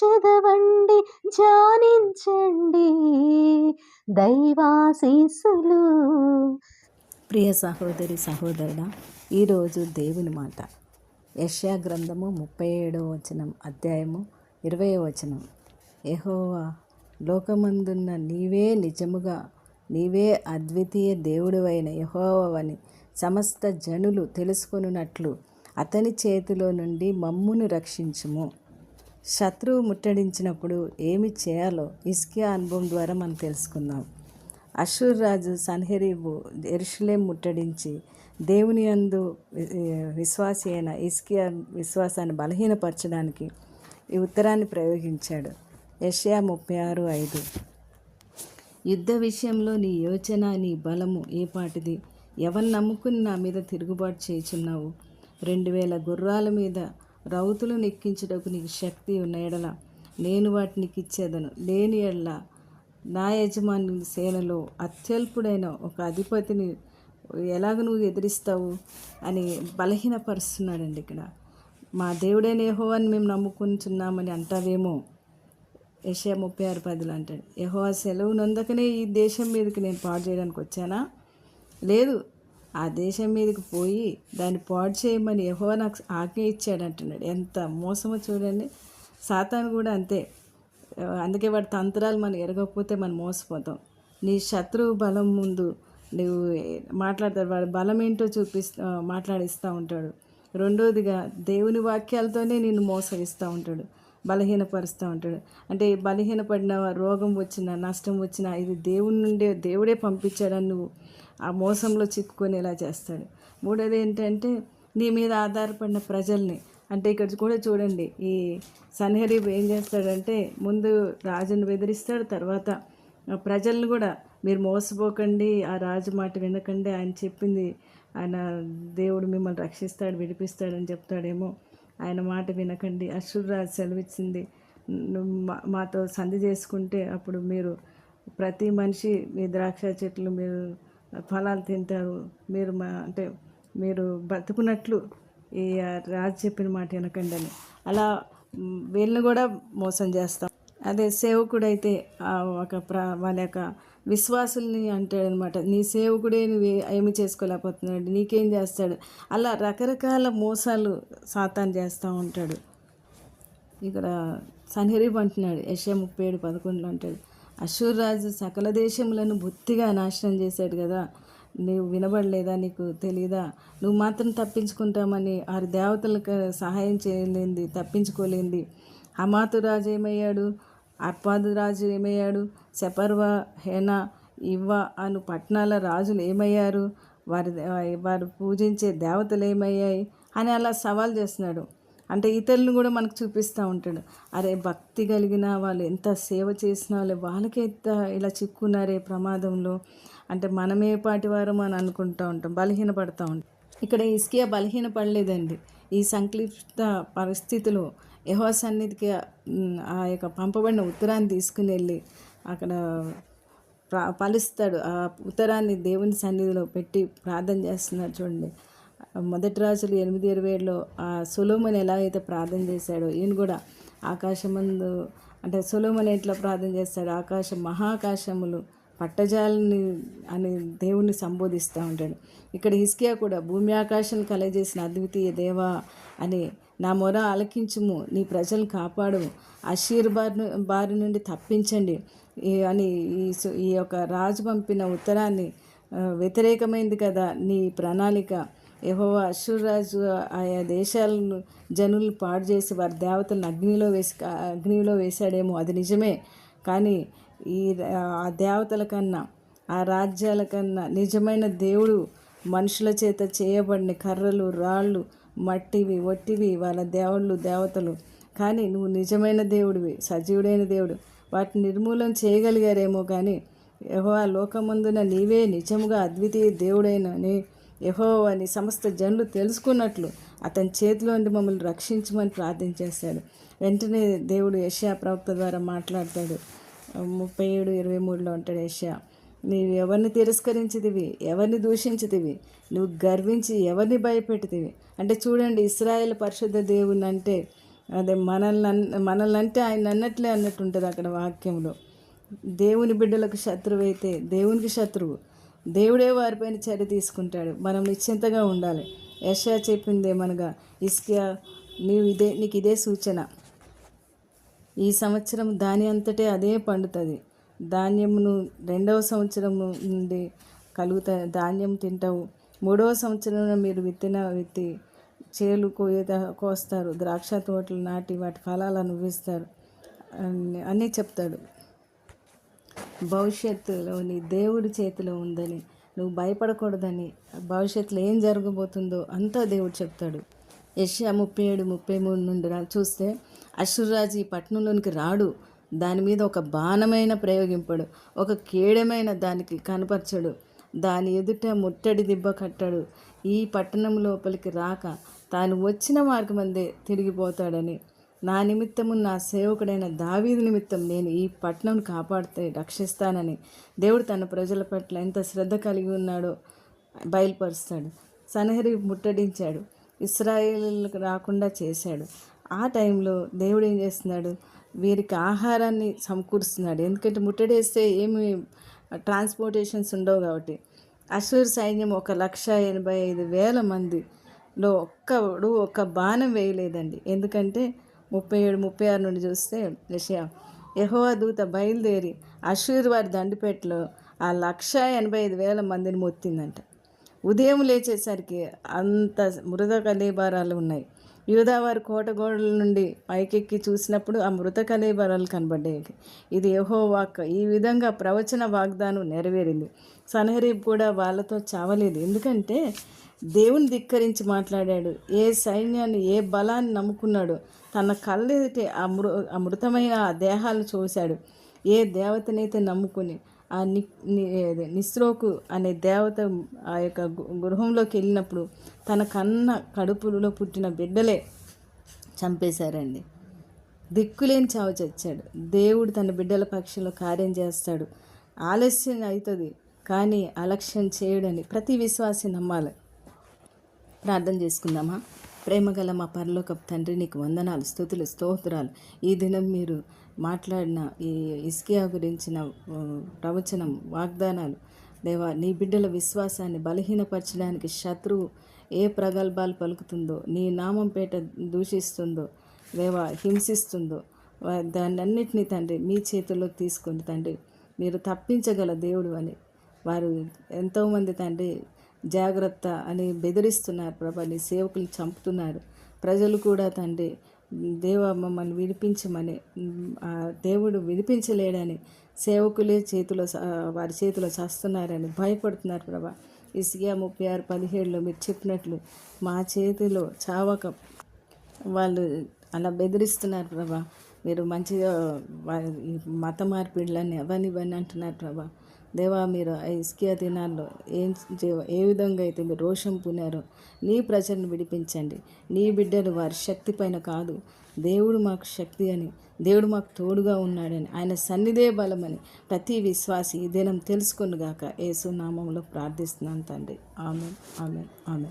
చదవండి ధ్యానించండి దైవాశీస్సులు. ప్రియ సహోదరి సహోదరుడా ఈరోజు దేవుని మాట. యష్యా గ్రంథము ముప్పై ఏడవ వచనం అధ్యాయము ఇరవై వచనం. ఎహోవా లోకమందున్న నీవే నిజముగా నీవే అద్వితీయ దేవుడువైన యహోవని సమస్త జనులు తెలుసుకొనున్నట్లు అతని చేతిలో నుండి మమ్మును రక్షించుము. శత్రువు ముట్టడించినప్పుడు ఏమి చేయాలో ఇస్కియా అనుభవం ద్వారా మనం తెలుసుకుందాం. అషూర్ రాజు సన్హెరీబు ఎరుషులేం ముట్టడించి దేవుని యందు విశ్వాసి అయిన ఇస్కియా విశ్వాసాన్ని బలహీనపరచడానికి ఈ ఉత్తరాన్ని ప్రయోగించాడు. యషయా ముప్పై ఆరు ఐదు. యుద్ధ విషయంలో నీ యోచన నీ బలము ఏ పాటిది? ఎవరు నమ్ముకుని నా మీద తిరుగుబాటు చేయుచున్నావు? రెండు వేల గుర్రాల మీద రౌతులను ఎక్కించుటకు నీకు శక్తి ఉన్న ఎడల నేను వాటిని ఇచ్చేదను. లేని ఎడల నా యజమాని సేనలో అత్యల్పుడైన ఒక అధిపతిని ఎలాగ నువ్వు ఎదిరిస్తావు అని బలహీనపరుస్తున్నాడండి ఇక్కడ. మా దేవుడైన యెహోవాని మేము నమ్ముకుంటున్నామని అంటావేమో? యెషయా ముప్పై ఆరు పదులు అంటాడు. ఆ సెలవు నందకనే ఈ దేశం మీదకి నేను పాడు చేయడానికి వచ్చానా? లేదు ఆ దేశం మీదకి పోయి దాన్ని పాడు చేయమని యహో నాకు ఆజ్ఞ ఇచ్చాడు అంటున్నాడు ఎంత మోసమో చూడండి. సాతాను కూడా అంతే. అందుకే వాడి తంత్రాలు మనం ఎరగకపోతే మనం మోసపోతాం. నీ శత్రువు బలం ముందు నువ్వు మాట్లాడతాడు. వాడు బలం ఏంటో చూపిస్తా మాట్లాడిస్తూ ఉంటాడు. రెండోదిగా దేవుని వాక్యాలతోనే నిన్ను మోసగిస్తూ ఉంటాడు. బలహీనపరుస్తూ ఉంటాడు. అంటే బలహీనపడిన రోగం వచ్చిన నష్టం వచ్చిన ఇది దేవుని నుండే దేవుడే పంపించాడని నువ్వు ఆ మోసంలో చిక్కుకునేలా చేస్తాడు. మూడోది ఏంటంటే నీ మీద ఆధారపడిన ప్రజల్ని అంటే ఇక్కడ కూడా చూడండి ఈ సన్హరీబ్ ఏం చేస్తాడంటే ముందు రాజును బెదిరిస్తాడు తర్వాత ప్రజల్ని ప్రజలను కూడా మీరు మోసపోకండి ఆ రాజు మాట వినకండి ఆయన చెప్పింది. ఆయన దేవుడు మిమ్మల్ని రక్షిస్తాడు విడిపిస్తాడని చెప్తాడేమో. ఆయన మాట వినకండి. అశ్వరాజు సెలవిచ్చింది. మా- మాతో సంధి చేసుకుంటే అప్పుడు మీరు ప్రతి మనిషి మీ ద్రాక్ష చెట్లు మీరు ఫలాలు తింటారు. మీరు మా అంటే మీరు బతుకున్నట్లు ఈ రాజు చెప్పిన మాట వినకండి అని. అలా వీళ్ళని కూడా మోసం చేస్తాం. అదే సేవకుడైతే ఆ ఒక ప్ర వాళ్ళ యొక్క విశ్వాసుల్ని అంటాడనమాట. నీ సేవకుడే నువ్వు ఏమి చేసుకోలేకపోతున్నాడు. నీకేం చేస్తాడు? అలా రకరకాల మోసాలు సాతాన్ చేస్తూ ఉంటాడు. ఇక్కడ సన్హరీబ్ అంటున్నాడు యశ ముప్పై ఏడు పదకొండులో అంటాడు అశూర్ రాజు సకల దేశములను బొత్తిగా నాశనం చేశాడు కదా. నీవు వినబడలేదా? నీకు తెలియదా నువ్వు మాత్రం తప్పించుకుంటామని ఆరు దేవతలకు సహాయం చేయలేంది తప్పించుకోలేంది. హమాతు రాజు ఏమయ్యాడు? అర్పాదు రాజు ఏమయ్యాడు? సెపర్వ హేనా ఇవ్వ అను పట్టణాల రాజులు ఏమయ్యారు? వారి వారు పూజించే దేవతలు ఏమయ్యాయి? అని అలా సవాల్ చేస్తున్నాడు. అంటే ఇతరులను కూడా మనకు చూపిస్తూ ఉంటాడు. అరే భక్తి కలిగిన వాళ్ళు ఎంత సేవ చేసిన వాళ్ళు వాళ్ళకే ఎంత ఇలా చిక్కున్నారే ప్రమాదంలో. అంటే మనమే పాటి వారు అని అనుకుంటూ ఉంటాం బలహీనపడతా ఉంటాం. ఇక్కడ ఇస్కియా బలహీన పడలేదండి ఈ సంక్లిష్ట పరిస్థితిలో యహో సన్నిధికి ఆ యొక్క పంపబడిన ఉత్తరాన్ని తీసుకుని వెళ్ళి అక్కడ ప్రా పలుస్తాడు. ఆ ఉత్తరాన్ని దేవుని సన్నిధిలో పెట్టి ప్రార్థన చేస్తున్నాడు చూడండి. మొదటి రాజులు ఎనిమిది ఇరవై ఏడులో ఆ సులోమని ఎలా అయితే ప్రార్థన చేశాడో ఈయన కూడా ఆకాశమందు అంటే సులోమని ఎట్లా ప్రార్థన చేస్తాడు ఆకాశం మహాకాశములు పట్టజాలని అని దేవుణ్ణి సంబోధిస్తూ ఉంటాడు. ఇక్కడ హిస్కియా కూడా భూమి ఆకాశం కలగజేసిన అద్వితీయ దేవా అని నా మొర ఆలకించుము నీ ప్రజలు కాపాడు అషీర్ బారి బారి నుండి తప్పించండి. అని ఈ ఈ యొక్క రాజు పంపిన ఉత్తరాన్ని వ్యతిరేకమైంది కదా నీ ప్రణాళిక. యహో అశ్వరాజు ఆయా దేశాలను జనులు పాడు చేసి వారి దేవతలను అగ్నిలో వేసి అగ్నిలో వేశాడేమో. అది నిజమే. కానీ ఈ ఆ దేవతల కన్నా ఆ రాజ్యాల కన్నా నిజమైన దేవుడు మనుషుల చేత చేయబడిన కర్రలు రాళ్ళు మట్టివి ఒట్టివి వాళ్ళ దేవుళ్ళు దేవతలు. కానీ నువ్వు నిజమైన దేవుడివి సజీవుడైన దేవుడు. వాటిని నిర్మూలన చేయగలిగారేమో కానీ యెహోవా లోకమందున నీవే నిజముగా అద్వితీయ దేవుడైనని యహో అని సమస్త జనులు తెలుసుకున్నట్లు అతని చేతిలో నుండి మమ్మల్ని రక్షించమని ప్రార్థన చేశాడు. వెంటనే దేవుడు యెషయా ప్రవక్త ద్వారా మాట్లాడతాడు. ముప్పై ఏడు ఇరవై మూడులో ఉంటాడు యెషయా. నీవు ఎవరిని తిరస్కరించిదివి ఎవరిని దూషించితివి? నువ్వు గర్వించి ఎవరిని భయపెట్టితివి? అంటే చూడండి ఇస్రాయేల్ పరిశుద్ధ దేవుని అంటే అదే మనల్ని మనల్ని అంటే ఆయన అన్నట్లే అన్నట్టు ఉంటుంది అక్కడ వాక్యంలో. దేవుని బిడ్డలకు శత్రువు అయితే దేవునికి శత్రువు. దేవుడే వారిపైన చర్య తీసుకుంటాడు. మనం నిశ్చింతగా ఉండాలి. యశా చెప్పింది ఏమనగా ఇస్కియా నీవు ఇదే నీకు ఇదే సూచన. ఈ సంవత్సరం దాని అంతటే అదే పండుతుంది. ధాన్యమును రెండవ సంవత్సరం నుండి కలుగుత ధాన్యం తింటావు. మూడవ సంవత్సరంలో మీరు విత్తిన విత్తి చేలు కోయత కోస్తారు. ద్రాక్ష తోటలు నాటి వాటి ఫలాలు అనుభవిస్తారు అని చెప్తాడు. భవిష్యత్తులో నీ దేవుడి చేతిలో ఉందని నువ్వు భయపడకూడదని భవిష్యత్తులో ఏం జరగబోతుందో అంతా దేవుడు చెప్తాడు. యష్యా ముప్పై ఏడు ముప్పై మూడు నుండి చూస్తే అశ్వరాజు ఈ పట్టణంలోనికి రాడు. దాని మీద ఒక బాణమైన ప్రయోగింపడు. ఒక కేడమైన దానికి కనపరచడు. దాని ఎదుట ముట్టడి దిబ్బ కట్టడు. ఈ పట్టణం లోపలికి రాక తాను వచ్చిన మార్గమందే తిరిగిపోతాడని. నా నిమిత్తము నా సేవకుడైన దావీది నిమిత్తం నేను ఈ పట్టణం కాపాడితే రక్షిస్తానని. దేవుడు తన ప్రజల పట్ల ఎంత శ్రద్ధ కలిగి ఉన్నాడో బయలుపరుస్తాడు. సనహరి ముట్టడించాడు. ఇస్రాయేళ్ళకు రాకుండా చేశాడు. ఆ టైంలో దేవుడు ఏం చేస్తున్నాడు? వీరికి ఆహారాన్ని సమకూరుస్తున్నాడు. ఎందుకంటే ముట్టడేస్తే ఏమి ట్రాన్స్పోర్టేషన్స్ ఉండవు కాబట్టి. అసూర్ సైన్యం ఒక లక్ష ఎనభై ఐదు వేల మందిలో ఒక్కడు ఒక్క బాణం వేయలేదండి. ఎందుకంటే ముప్పై ఏడు ముప్పై ఆరు నుండి చూస్తే యెషయా యహోవా దూత బయలుదేరి అషూర్ వారి దండిపేటలో ఆ లక్ష ఎనభై ఐదు వేల మందిని మొత్తిందంట. ఉదయం లేచేసరికి అంత మృద కలేబారాలు ఉన్నాయి. యూదావారి కోట గోడల నుండి పైకెక్కి చూసినప్పుడు ఆ మృత కలేబరాలు కనబడ్డాయి. ఇది యహో వాక్ ఈ విధంగా ప్రవచన వాగ్దానం నెరవేరింది. సనహరీబ్ కూడా వాళ్ళతో చావలేదు. ఎందుకంటే దేవుని ధిక్కరించి మాట్లాడాడు. ఏ సైన్యాన్ని ఏ బలాన్ని నమ్ముకున్నాడో తన కళ్ళెదిటే అమృ అమృతమైన ఆ ఆ దేహాలను చూశాడు. ఏ దేవతనైతే నమ్ముకుని ఆ ని నిస్రోకు అనే దేవత ఆ యొక్క గృహంలోకి వెళ్ళినప్పుడు తన కన్న కడుపులో పుట్టిన బిడ్డలే చంపేశారండి. దిక్కులేని చావు చచ్చాడు. దేవుడు తన బిడ్డల పక్షంలో కార్యం చేస్తాడు. ఆలస్యం అవుతుంది కానీ అలక్ష్యం చేయడని ప్రతి విశ్వాసి నమ్మాలి. ప్రార్థన చేసుకుందామా? ప్రేమగల మా పరలోకపు తండ్రి నీకు వందనాలు స్థుతులు స్తోత్రాలు. ఈ దినం మీరు మాట్లాడిన ఈ ఇస్కియా గురించిన ప్రవచనం వాగ్దానాలు దేవా నీ బిడ్డల విశ్వాసాన్ని బలహీనపరచడానికి శత్రువు ఏ ప్రగల్భాలు పలుకుతుందో నీ నామం పేట దూషిస్తుందో దేవా హింసిస్తుందో వా- దాన్నన్నిటినీ తండ్రి మీ చేతుల్లోకి తీసుకుని తండ్రి. మీరు తప్పించగల దేవుడు అని. వారు ఎంతోమంది తండ్రి జాగ్రత్త అని బెదిరిస్తున్నారు ప్రభా నీ సేవకులు చంపుతున్నారు. ప్రజలు కూడా తండ్రి దేవ మమ్మల్ని విడిపించమని దేవుడు విడిపించలేడని సేవకులే చేతిలో వారి చేతిలో చేస్తున్నారని భయపడుతున్నారు ప్రభా. ఇసియా ముప్పై ఆరు పదిహేడులో మీరు చెప్పినట్లు మా చేతిలో చావక వాళ్ళు అలా బెదిరిస్తున్నారు ప్రభా. మీరు మంచిగా మత మార్పిడులని అవన్నీ ఇవన్నీ అంటున్నారు ప్రభా. దేవా మీరు ఇస్కియా దినాల్లో ఏం ఏ విధంగా అయితే మీరు రోషం పునారో నీ ప్రజలను విడిపించండి. నీ బిడ్డలు వారి శక్తి పైన కాదు. దేవుడు మాకు శక్తి అని దేవుడు మాకు తోడుగా ఉన్నాడని ఆయన సన్నిధే బలమని ప్రతి విశ్వాసి ఈ దినం తెలుసుకొనుగాక. యేసు నామంలో ప్రార్థిస్తున్నాను తండ్రి. ఆమె ఆమె ఆమె